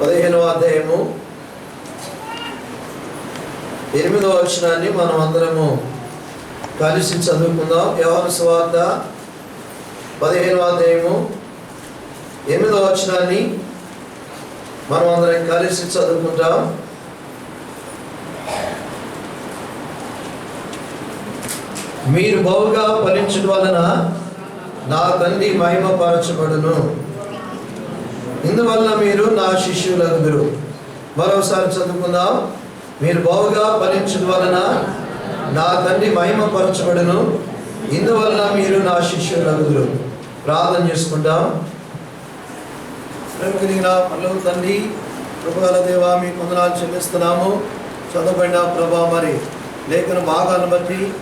పదిహేనవ అధ్యాయము. ఎనిమిదవ వచనాన్ని మనం అందరము కలిసి చదువుకుందాం. యోహాను సువార్త పదిహేనవ అధ్యాయము. ఎనిమిదవ వచనాన్ని మనం అందరం కలిసి చదువుకుంటాం. మీరు బహుగా ఫలించడం వలన నా తండ్రి మహిమపరచబడును ఇందువల్ల మీరు నా శిష్యులందరూ మరోసారి చదువుకుందాం. మీరు బావుగా ఫలించడం వలన నా తండ్రి మహిమపరచబడును. ఇందువల్ల మీరు నా శిష్యులందరూ ప్రార్థన చేసుకుంటాం ప్రేమ తండ్రి కృపగల దేవా మీ వందనాలు చెల్లిస్తున్నాము. చదవబడిన ప్రభా మరి లేఖన భాగాలను బట్టి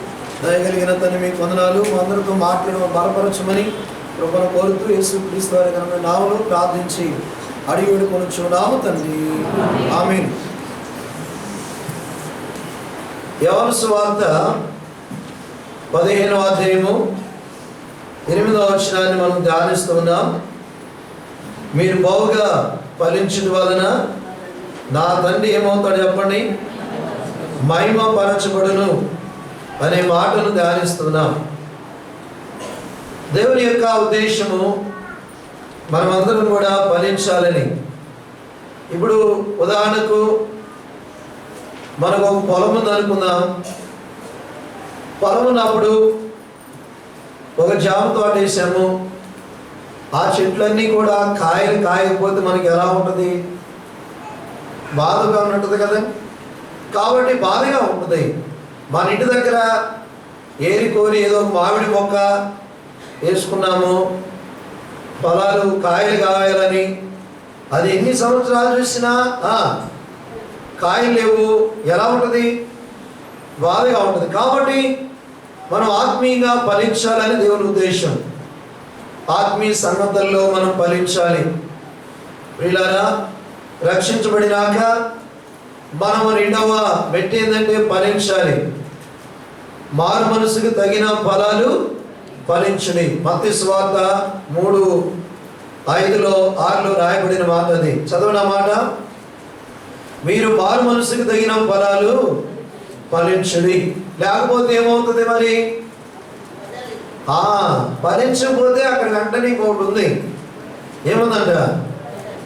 దయగలిగిన తండ్రి మీ వందనాలు అందరితో మాట్లాడడం బలపరచమని కృపను కోరుతూ యేసు క్రీస్తు వారి ఘనమైన నామలో ప్రార్థించి అడిగి వేడుకొని చూడాము తండ్రి. ఆమె యవన సువార్త పదిహేనవ అధ్యాయము ఎనిమిదవ వచనాన్ని మనం ధ్యానిస్తున్నాం మీరు బావుగా ఫలించడం వలన నా తండ్రి ఏమవుతాడు చెప్పండి? మహిమ పరచబడును అనే మాటను ధ్యానిస్తున్నాం దేవుని యొక్క ఉద్దేశము మనమందరం కూడా ఫలించాలని. ఇప్పుడు ఉదాహరణకు మనకు ఒక పొలం ఉందనుకుందాం పొలం ఉన్నప్పుడు ఒక జామ తోట వేసాము. ఆ చెట్లన్నీ కూడా కాయలు కాయకపోతే మనకి ఎలా ఉంటుంది? బాధగా ఉన్నట్టు కదా. కాబట్టి బాధగా ఉంటుంది. మన ఇంటి దగ్గర ఏరి కోరి ఏదో ఒక మామిడి మొక్క వేసుకున్నాము. పొలాలు కాయలు కాయాలని అది ఎన్ని సంవత్సరాలు చూసినా కాయలు లేవు. ఎలా ఉంటుంది? బాధగా ఉంటుంది. కాబట్టి మనం ఆత్మీయంగా ఫలించాలని దేవుని ఉద్దేశం. ఆత్మీయ సంగతుల్లో మనం ఫలించాలి. వీళ్ళారా రక్షించబడినాక మనము రెండవ మెట్టి ఏంటంటే ఫలించాలి. మారు మనసుకు తగిన ఫలాలు ఫలించుని. మత్తి స్వార్త మూడు ఐదులో ఆరులో రాయబడిన మాట అది. చదవన మాట? మీరు మారు మనసుకు తగిన ఫలాలు ఫలించుడి. లేకపోతే ఏమవుతుంది మరి? ఫలించకపోతే అక్కడ వెంటనే ఇంకోటి ఉంది. ఏముందంట?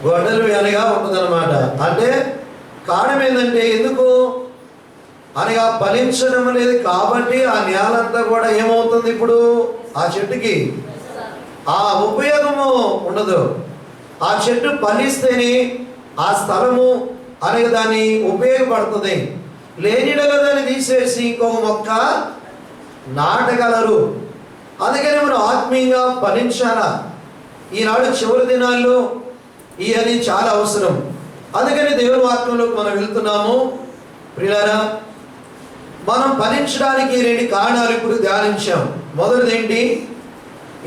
గొడ్డలు వెనగా ఉంటుందన్నమాట. అంటే కారణం ఏంటంటే ఎందుకు? అనగా ఫలించడం అనేది కాబట్టి ఆ నేలంతా కూడా ఏమవుతుంది ఇప్పుడు? ఆ చెట్టుకి ఆ ఉపయోగము ఉండదు. ఆ చెట్టు ఫలిస్తేనే ఆ స్థలము అనే దాన్ని ఉపయోగపడుతుంది. లేనిడగా దాన్ని తీసేసి ఇంకొక మొక్క నాటగలరు. అందుకని మనం ఆత్మీయంగా ఫలించాలా ఈనాడు చివరి దినాల్లో ఈ అని చాలా అవసరం. అందుకని దేవుని వాక్యంలోకి మనం వెళ్తున్నాము. ప్రియారా మనం ఫలించడానికి రెండు కారణాలు ఇప్పుడు ధ్యానించాం. మొదటిది ఏంటి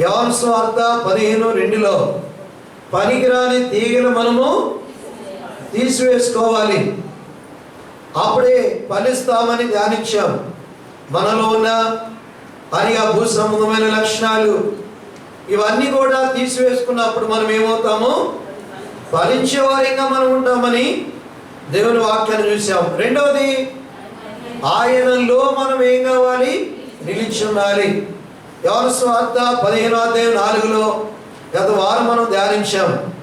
యవన పదిహేను రెండులో పనికిరాని తీగలు మనము తీసివేసుకోవాలి. అప్పుడే ఫలిస్తామని ధ్యానించాం. మనలో ఉన్న అని ఆ భూ సంబంధమైన లక్షణాలు ఇవన్నీ కూడా తీసివేసుకున్నప్పుడు మనం ఏమవుతాము? ఫలించే వారిగా మనం ఉంటామని దేవుని వాక్యాన్ని చూసాం రెండవది ఆయనలో మనం ఏం కావాలి? నిలిచి ఉండాలి. ఎవరి స్వార్థ పదిహేనో అధ్యాయం నాలుగులో గత వారం మనం ధ్యానించాం.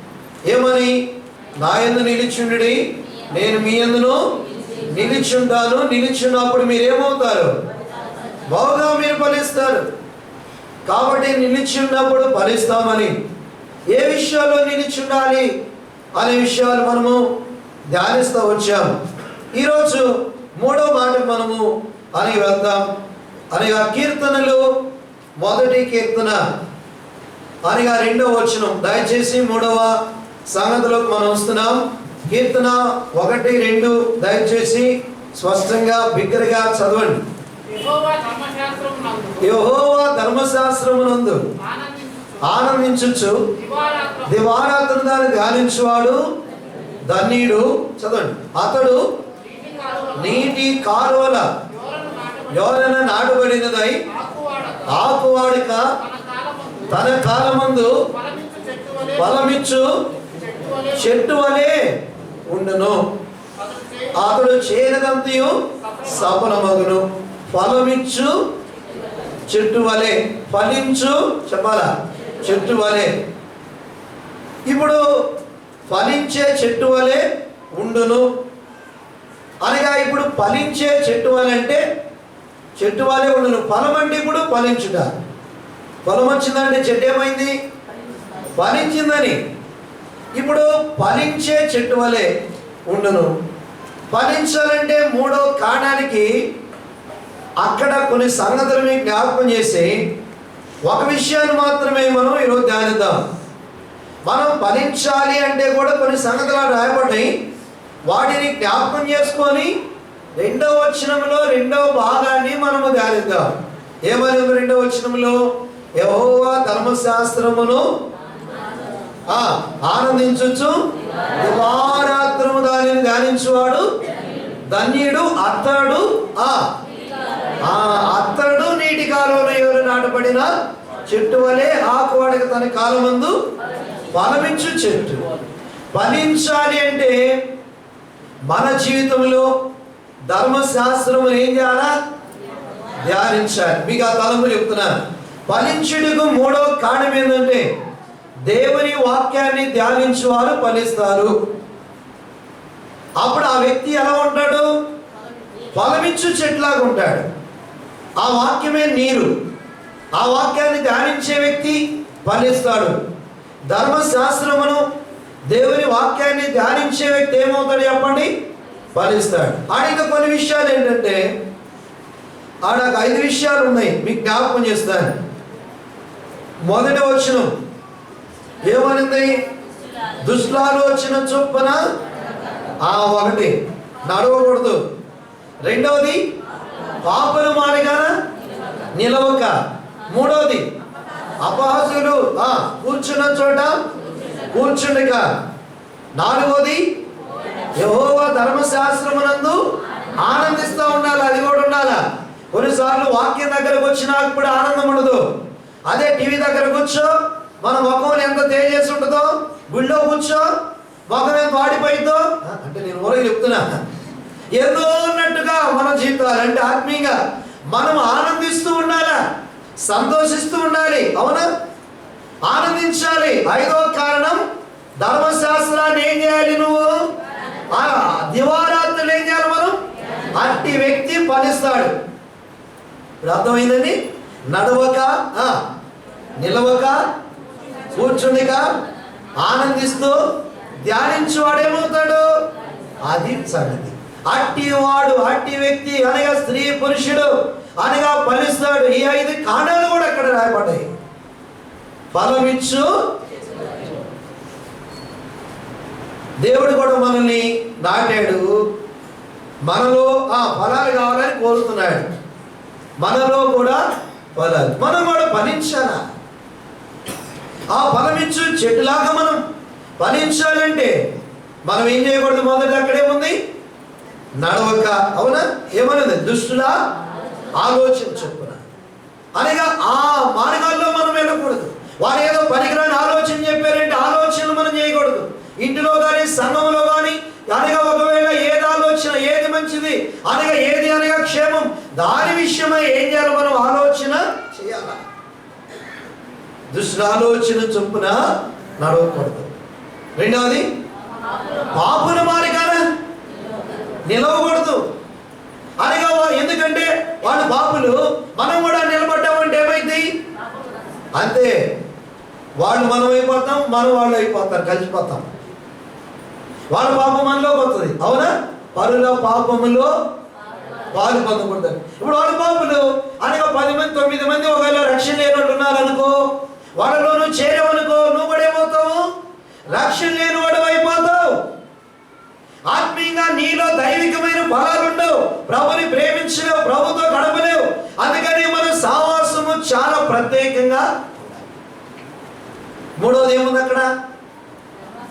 ఏమని? నా ఎందు నిలిచుండి నేను మీ ఎందును నిలిచుంటాను నిలిచున్నప్పుడు మీరేమవుతారు? బాగా మీరు ఫలిస్తారు. కాబట్టి నిలిచి ఉన్నప్పుడు ఫలిస్తామని. ఏ విషయాల్లో నిలిచి ఉండాలి అనే విషయాలు మనము ధ్యానిస్తూ వచ్చాం. ఈరోజు మూడో మాట మనము అని వెళ్దాం అనగా కీర్తనలు మొదటి కీర్తన. అనగా రెండవ వచనం. దయచేసి మూడవ సంగతిలోకి మనం వస్తున్నాం. కీర్తన ఒకటి రెండు దయచేసి స్పష్టంగా బిగ్గరగా చదవండి. యెహోవా ధర్మశాస్త్రమునందు యెహోవా ధర్మశాస్త్రమునందు ఆనందించుచు. ఆనందించుచు. దివారాత్రము దివారాత్రం. దాన్ని ధ్యానించువాడు ధన్యుడు. చదవండి. అతడు నీటి కాలువలో. ఎవరైనా నాటబడినదై ఆపువాడిక ఆకువాడిక తన కాలమందు బలమిచ్చు చెట్టు వలె ఉండను. అతడు చేయి చేయనదంతయు సఫలమగును. ఫలమిచ్చు చెట్టు వలె ఫలించు చెప్పాలా? చెట్టు వలె ఇప్పుడు ఫలించే చెట్టు వలె ఉండును. అనగా ఇప్పుడు ఫలించే చెట్టు వలంటే అంటే చెట్టు వాళ్ళే ఉండను. ఫలమండి అంటే ఇప్పుడు ఫలించుట. ఫలం వచ్చిందంటే చెట్టు ఏమైంది? ఫలించిందని. ఇప్పుడు ఫలించే చెట్టు వలె ఉండను. ఫలించాలంటే మూడో కాణానికి అక్కడ కొన్ని సంగతులు జ్ఞాపకం చేసి ఒక విషయాన్ని మాత్రమే మనం ఈరోజు ధ్యానిద్దాం. మనం ఫలించాలి అంటే కూడా కొన్ని సంగతులు రాయబడ్డాయి. వాటిని జ్ఞాపకం చేసుకొని రెండవ వచనంలో రెండవ భాగాన్ని మనము ధ్యానిద్దాం. ఏమని రెండవ వచనంలో యహోవా ధర్మశాస్త్రమును ఆ, దివారాత్రము దానిని ధ్యానించువాడు ధన్యుడు అత్తడు ఆ అత్తడు నీటి కాలంలో ఎవరు నాటబడిన చెట్టు వలె ఆకు వాడక తన కాలమందు ఫలమించు చెట్టు. ఫలించాలి అంటే మన జీవితంలో ధర్మశాస్త్రములు ఏం చేయాలా? ధ్యానించాలి. మీకు ఆ తలంపు చెప్తున్నాను ఫలించుటకు మూడో కారణం ఏంటంటే దేవుని వాక్యాన్ని ధ్యానించేవారు ఫలిస్తారు. అప్పుడు ఆ వ్యక్తి ఎలా ఉంటాడు? ఫలమిచ్చు చెట్లాగా ఉంటాడు. ఆ వాక్యమే నీరు. ఆ వాక్యాన్ని ధ్యానించే వ్యక్తి ఫలిస్తాడు. ధర్మశాస్త్రమును దేవుని వాక్యాన్ని ధ్యానించే వ్యక్తి ఏమవుతాడు చెప్పండి? ఫలిస్తాడు ఆడ ఇంకా కొన్ని విషయాలు ఏంటంటే ఆడ ఒక ఐదు విషయాలు ఉన్నాయి మీకు జ్ఞాపకం చేస్తాను. మొదటి వచనం ఏమనింది? దుష్టాలోచన చొప్పున ఆ ఒకటి నడవకూడదు. రెండవది పాపలు మారగాన నిలవక. మూడవది అపహాసులు కూర్చున్న చోట కూర్చుండగా నాలుగవది యహోవా ధర్మశాస్త్రమునందు ఆనందిస్తూ ఉండాలి? అది కూడా ఉండాలా? కొన్నిసార్లు వాక్యం దగ్గరకు వచ్చినా కూడా ఆనందం ఉండదు. అదే టీవీ దగ్గర కూర్చో మన ముఖం ఎంత తేజేసి ఉంటుందో గుళ్ళో కూర్చో ముఖం ఎంత వాడిపోయిందో అంటే నేను ఊరికి చెప్తున్నా. ఏదో ఉన్నట్టుగా మన జీవితాలు అంటే ఆత్మీయంగా మనం ఆనందిస్తూ ఉండాలా? సంతోషిస్తూ ఉండాలి అవునా? ఆనందించాలి. ఐదో కారణం ధర్మశాస్త్రాన్ని ఏం చేయాలి నువ్వు? దివారాత్రులు ఏం చేయాలి మనం? అట్టి వ్యక్తి ఫలిస్తాడు ఇప్పుడు అర్థమైందండి? నడవక ఆ, నిలవక కూర్చుండిక ఆనందిస్తూ ధ్యానించువాడు ఏమవుతాడు అది సంగతి. అట్టి వాడు అట్టి వ్యక్తి అనగా స్త్రీ పురుషుడు అనగా ఫలిస్తాడు. ఈ ఐదు కాండాలు కూడా అక్కడ రాయబడ్డాయి. ఫలమిచ్చు దేవుడు కూడా మనల్ని నాటాడు మనలో ఆ ఫలాలు కావాలని కోరుతున్నాడు. మనలో కూడా ఫలాలు. మనం కూడా ఫలించాలా? ఆ ఫలమిచ్చు చెట్టులాగా మనం ఫలించాలంటే మనం ఏం చేయకూడదు? మొదటి అక్కడేముంది నడవక అవునా? ఏమన్నది? దుష్టులా ఆలోచన చెప్పున. అనగా ఆ మార్గాల్లో మనం వెళ్ళకూడదు. వారు ఏదో పనికిరాని ఆలోచన చెప్పారంటే ఇంటిలో కానీ సంఘంలో కానీ అనగా ఒకవేళ ఏది ఆలోచన ఏది మంచిది అనగా ఏది అనగా క్షేమం దాని విషయమై ఏం చేయాలి మనం ఆలోచన చేయాలి? దుష్టాలోచన చొప్పున నడవకూడదు. రెండవది పాపుల మార్గాన నిలవకూడదు. అనగా ఎందుకంటే వాళ్ళు పాపులు మనం కూడా నిలబడ్డామంటే ఏమైంది? అంతే. వాళ్ళు మనం అయిపోతాం మనం వాళ్ళు అయిపోతారు కలిసిపోతాం. వాళ్ళ పాపం మనలోకి వస్తుంది అవునా? పరుల పాపములో పాలు పొందకూడదు. ఇప్పుడు వారి పాపులు అనగా పది మంది తొమ్మిది మంది ఒకవేళ రక్షణ లేనట్టు ఉన్నారనుకో వాళ్ళలో నువ్వు చేరవనుకో నువ్వు కూడా ఏమవుతావు? రక్షణ లేని వాడు అయిపోతావు. ఆత్మీయంగా నీలో దైవికమైన ఫలాలు ఉండవు. ప్రభుని ప్రేమించలేవు ప్రభుతో గడపలేవు. అందుకని మన సావాసము చాలా ప్రత్యేకంగా మూడోది ఏముంది అక్కడ?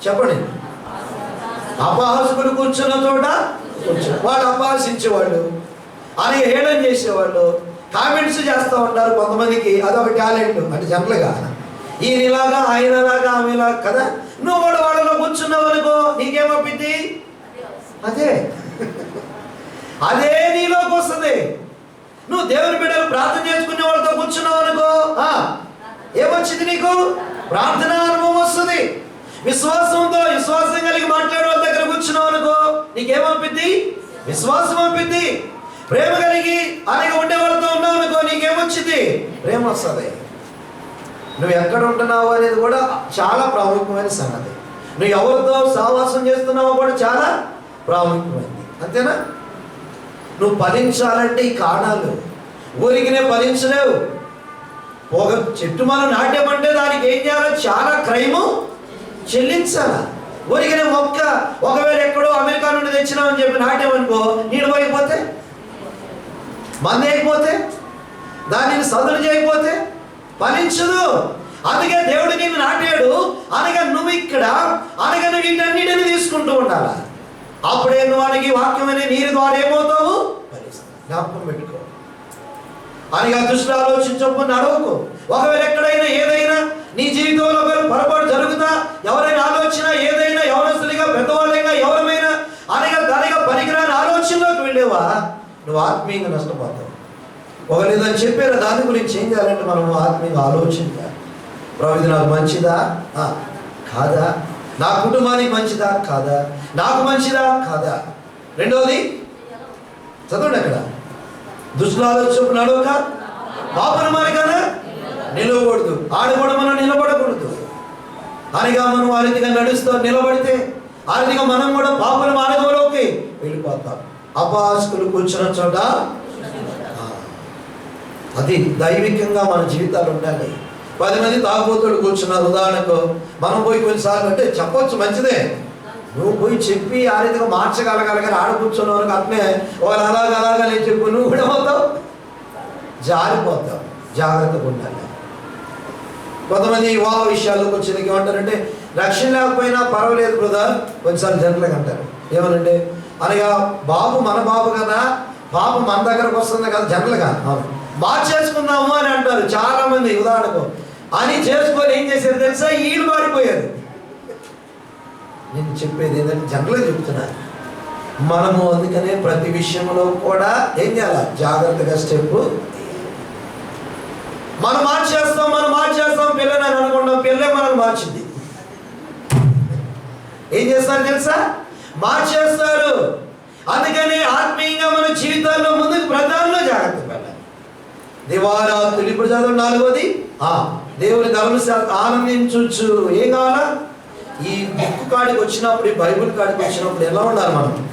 చెప్పండి. అపహాసకులు కూర్చున్న చోట కూర్చో వాళ్ళు అపహాసించేవాళ్ళు అని హేళన చేసేవాళ్ళు కామెంట్స్ చేస్తూ ఉంటారు కొంతమందికి అదొక టాలెంట్ అంటే జనరల్గా ఇలాగా ఆయనలాగా ఆమెలాగా కదా? నువ్వు కూడా వాళ్ళలో కూర్చున్నావు అనుకో నీకేమప్పింది అదే. అదే నీలోకి వస్తుంది. నువ్వు దేవుని బిడ్డలు ప్రార్థన చేసుకునే వాళ్ళతో కూర్చున్నావు అనుకో ఏమొచ్చింది నీకు? ప్రార్థన అనుభవం వస్తుంది. విశ్వాసంతో విశ్వాసం కలిగి మాట్లాడు వాళ్ళ దగ్గర అనుకో నీకేమనిపిద్ది? విశ్వాసం అనిపిద్ది ప్రేమ కలిగి అలాగే ఉండే వాళ్ళతో ఉన్నావు అనుకో నీకేమొచ్చింది? ప్రేమ వస్తుంది. నువ్వు ఎక్కడ ఉంటున్నావు అనేది కూడా చాలా ప్రాముఖ్యమైన సంగతి. నువ్వు ఎవరితో సావాసం చేస్తున్నావో కూడా చాలా ప్రాముఖ్యమైనది అంతేనా? నువ్వు ఫలించాలంటే ఈ కారణాలు ఊరికినే ఫలించలేవు. ఒక చెట్టు మనం నాట్యమంటే దానికి ఏం చేయాలో చాలా క్రైము చెల్లించాలా? ఒరిగిన మొక్క ఒకవేళ ఎక్కడో అమెరికా నుండి తెచ్చినామని చెప్పి నాట్యం నీళ్ళు పోయిపోతే? మంది అయిపోతే దానిని సదులు చేయకపోతే? ఫలించదు. అందుకే దేవుడు నిన్ను నాటాడు. అనగా నువ్వు ఇక్కడ అనగా నువ్వు వీటన్నిటిని తీసుకుంటూ ఉండాలి? అప్పుడే నువ్వు అనకి వాక్యం అనే నీరు ద్వారా ఏమవుతావు? జ్ఞాపకం పెట్టుకో. అనగా దృష్టి ఆలోచించకు నడవకు. ఒకవేళ ఎక్కడైనా ఏదైనా నీ జీవితంలో ఒకవేళ పొరపాటు జరుగుతా ఎవరైనా ఆలోచన ఏదైనా పెద్దవాళ్ళైనా ఎవరమైనా అనగా దానిగా పనికిరాని ఆలోచనలోకి వెళ్ళేవా? నువ్వు ఆత్మీయంగా నష్టపోతావు. ఒకరు ఏదైనా చెప్పారు దాని గురించి ఏం చేయాలంటే మనం ఆత్మీయంగా ఆలోచించాలి. ప్రభు నాకు మంచిదా? ఆ, కాదా? నా కుటుంబానికి మంచిదా? కాదా? నాకు మంచిదా? కాదా? రెండవది చదవండి అక్కడ. దుష్టుల ఆలోచన నడవక? పాపన కదా నిలవకూడదు. ఆడ కూడా మనం నిలబడకూడదు. అనగా మనం ఆ రీతిగా నడుస్తూ నిలబడితే ఆ రీతిగా మనం కూడా పాపల మార్గంలోకి వెళ్ళిపోతాం. అపాసుకులు కూర్చున్న చోట అది దైవికంగా మన జీవితాలు ఉండాలి. పది మంది తాగుబోతుడు కూర్చున్నారు. ఉదాహరణకు మనం పోయి కొన్నిసార్లు అంటే చెప్పొచ్చు మంచిదే. నువ్వు పోయి చెప్పి ఆ రీతిగా మార్చగలగాలి కానీ ఆడ కూర్చున్న అట్నే వాళ్ళు అలాగ అలాగ నేను చెప్పు నువ్వు కూడా పోతావు. జారిపోతావు జాగ్రత్తగా ఉండాలి. కొంతమంది వివాహ విషయాల్లోకి వచ్చేందుకు ఏమంటారంటే రక్షణ లేకపోయినా పర్వాలేదు బ్రదర్. కొన్నిసార్లు జనరల్గా అంటారు ఏమనండి అనగా బాబు మన బాబు కదా బాబు మన దగ్గరకు వస్తుంది కదా జనరల్గా అవును. మార్చేసుకుందాము అని అంటారు చాలా మంది ఉదాహరణకు. అని చేసుకొని ఏం చేశారు తెలుసా? ఈడు మారిపోయారు నేను చెప్పేది ఏంటంటే జనరల్గా చెప్తున్నాను మనము అందుకనే ప్రతి విషయంలో కూడా ఏం చేయాలి? జాగ్రత్తగా స్టెప్. మనం మార్చేస్తాం మనం మార్చేస్తాం. పిల్లని అనుకుంటాం పిల్లే మనల్ని మార్చింది. ఏం చేస్తారు తెలుసా? మార్చేస్తారు. అందుకని ఆత్మీయంగా మన జీవితాల్లో ముందుకు ప్రధానంలో జాగ్రత్త పడాలి. దివారాత్రులు ఇప్పుడు చదవడం నాలుగోది? దేవుని ధర్మశాస్త్ర ఆనందించవచ్చు ఏం కావాలా? ఈ బుక్ కాడికి వచ్చినప్పుడు ఈ బైబుల్ కాడికి వచ్చినప్పుడు ఎలా ఉండాలి మనం?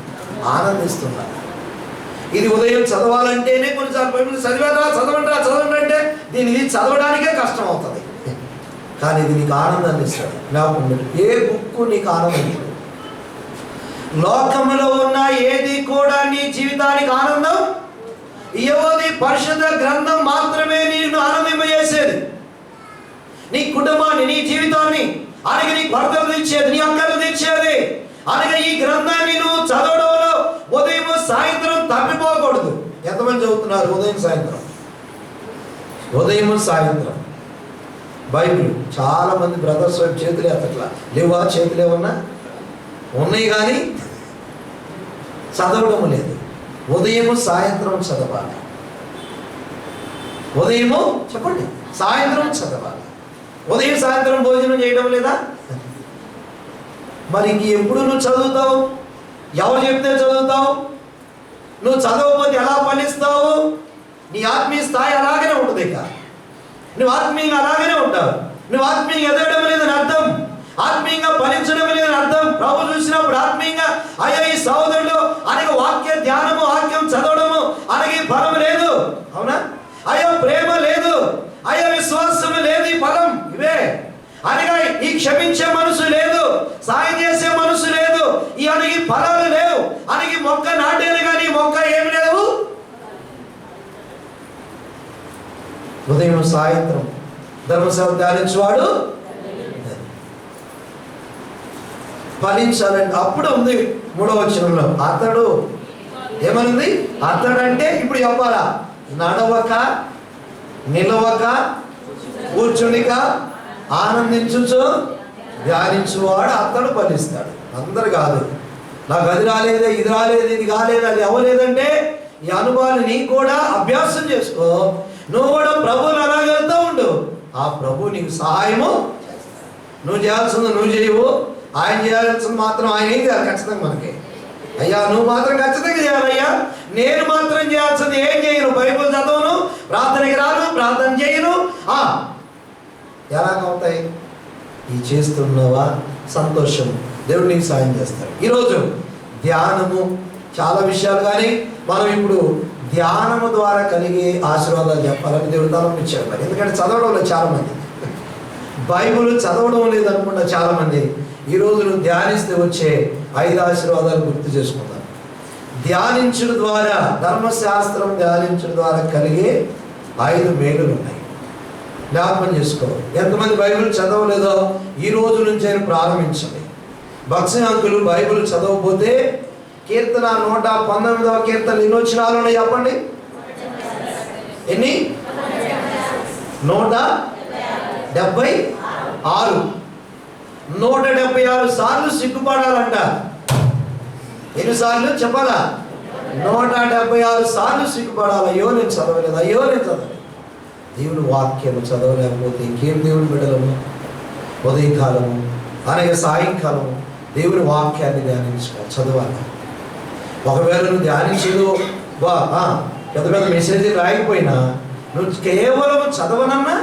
ఆనందిస్తున్నాం. ఇది ఉదయం చదవాలంటేనే కొన్నిసార్లు బైబిల్ చదివారా చదవండిరా చదవండి అంటే దీని ఇది చదవడానికే కష్టం అవుతుంది. కానీ ఇది నీకు ఆనందాన్ని ఇస్తాడు జ్ఞాపకం ఏ బుక్ నీకు ఆనందం లోకములో ఉన్న ఏది కూడా నీ జీవితానికి ఆనందం? ఇవ్వది పరిశుద్ధ గ్రంథం మాత్రమే నేను ఆనందింపజేసేది? నీ కుటుంబాన్ని నీ జీవితాన్ని అలాగే నీ భర్తలు తెచ్చేది నీ అక్కలు తెచ్చేది. అలాగే ఈ గ్రంథాన్ని నువ్వు చదవడంలో ఉదయం సాయంత్రం తప్పిపోకూడదు. ఎంతమంది చదువుతున్నారు ఉదయం సాయంత్రం? ఉదయం సాయంత్రం. బైబిల్. చాలా మంది బ్రదర్స్ వైపు చేతులు ఎత్తట్లా. లేవా? చేతులే ఉన్నా? ఉన్నాయి కానీ చదవడం లేదు. ఉదయము సాయంత్రం చదవాలి. ఉదయము చెప్పండి. సాయంత్రం చదవాలి. ఉదయం సాయంత్రం భోజనం చేయడం లేదా? మరి ఇంక ఎప్పుడు నువ్వు చదువుతావు? ఎవరు చెప్తే చదువుతావు? నువ్వు చదవకపోతే ఎలా ఫలిస్తావు? నీ ఆత్మీయ స్థాయి అలాగనే ఉంటుంది ఇక. నువ్వు ఆత్మీయంగా అలాగనే ఉంటావు. నువ్వు ఆత్మీయంగా ఎదగడం లేదని అర్థం. ఆత్మీయంగా ఫలించడం లేదని అర్థం. ప్రభు చూసినప్పుడు ఆత్మీయంగా అయ్యా ఈ సహోదరుడు అనేక వాక్య ధ్యానము వాక్యం చదవడము అలాగే ఈ ఫలం లేదు. అవునా? అయ్యో ప్రేమ లేదు. అయ్యో విశ్వాసం లేదు ఈ ఫలం ఇవే. అనగా ఈ క్షమించమని మనసు లేదు సాయం చేసే మనసు లేదు ఈ అనగి ఫలాలు లేవు అనగి మొక్క నాటేది కానీ ఈ మొక్క ఏమి లేవు ఉదయం సాయంత్రం ధర్మసేవ ధ్యానించేవాడు? ఫలించాలంటే అప్పుడు ఉంది మూడవ వచనంలో. అతడు ఏమనుంది? అతడు అంటే ఇప్పుడు చెప్పాలా నడవక నిలవక కూర్చునిక ఆనందించుచు ధ్యానించువాడు అతడు ఫలిస్తాడు. అందరు కాదు. నాకు అది రాలేదే ఇది రాలేదు ఇది కాలేదు అది అవ్వలేదంటే ఈ అనుభవాన్ని నీ కూడా అభ్యాసం చేసుకో. నువ్వు కూడా ప్రభువుని అలాగెళ్తూ ఉండు. ఆ ప్రభు నీకు సహాయము నువ్వు చేయాల్సింది నువ్వు చేయవు. ఆయన చేయాల్సింది మాత్రం ఆయన ఏం చేయాలి? ఖచ్చితంగా మనకి. అయ్యా నువ్వు మాత్రం ఖచ్చితంగా చేయాలయ్యా. నేను మాత్రం చేయాల్సింది ఏం చేయను? బైబుల్ చదవను ప్రార్థనకి రాను ప్రార్థన చేయను. ఆ ఎలాగవుతాయి ఈ చేస్తున్నావా సంతోషం. దేవుడు నీకు సాయం చేస్తాడు. ఈరోజు ధ్యానము చాలా విషయాలు కానీ మనం ఇప్పుడు ధ్యానము ద్వారా కలిగే ఆశీర్వాదాలు చెప్పాలని దేవుడు ఇచ్చారు మరి. ఎందుకంటే చదవడం లేదు చాలామంది. బైబుల్ చదవడం లేదనుకుంటా చాలామంది ఈ రోజు నువ్వు ధ్యానిస్తే వచ్చే ఐదు ఆశీర్వాదాలు గుర్తు చేసుకుంటాను ధ్యానించడం ద్వారా ధర్మశాస్త్రం ధ్యానించడం ద్వారా కలిగే ఐదు మేలులు ఉన్నాయి. జ్ఞాపకం చేసుకో. ఎంతమంది బైబిల్ చదవలేదో ఈ రోజు నుంచి ప్రారంభించండి. భక్తి అంకులు బైబిల్ చదవకపోతే కీర్తన నూట పంతొమ్మిదవ కీర్తన ఎన్ని వచ్చినాలు ఉన్నాయి చెప్పండి? ఎన్ని? నూట డెబ్బై ఆరు. నూట డెబ్బై ఆరు సార్లు సిగ్గుపడాలంట. ఎన్నిసార్లు? చెప్పాలా? నూట డెబ్బై ఆరు సార్లు సిగ్గుపడాలి. అయ్యో నేను చదవలేదు. అయ్యో నేను చదవలేదు. దేవుని వాక్యము చదవలేకపోతే ఇంకేం దేవుని బిడ్డలము? ఉదయకాలము అనేక సాయంకాలము దేవుని వాక్యాన్ని ధ్యానించుకోవాలి. చదవాలి. ఒకవేళ నువ్వు ధ్యానించదు బా పెద్ద పెద్ద మెసేజ్ రాయకపోయినా నువ్వు కేవలం చదవనన్నా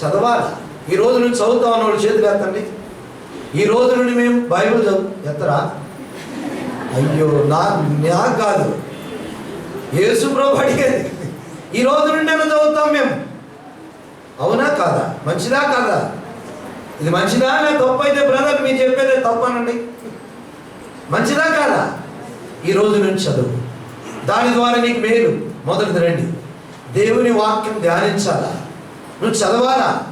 చదవాలి. ఈ రోజు నువ్వు చదువుతావు అన్నోడు చేతులు ఎత్తండి. ఈ రోజు నుండి మేము బైబిల్ చదువు ఎత్తరా? అయ్యో నా నాకు కాదు. యేసు ప్రభు అడిగేది ఈ రోజు నుండి అయినా చదువుతాం మేము? అవునా కాదా? మంచిదా కాదా? ఇది మంచిదా? లేదా తప్పు అయితే బ్రదర్ మీరు చెప్పేదే తప్పనండి మంచిదా కాదా? ఈ రోజు నుంచి చదువు. దాని ద్వారా నీకు మేలు. మొదటిది రండి. దేవుని వాక్యం ధ్యానించాలా? నువ్వు చదవాలా?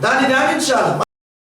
దాన్ని ధ్యానించాలా?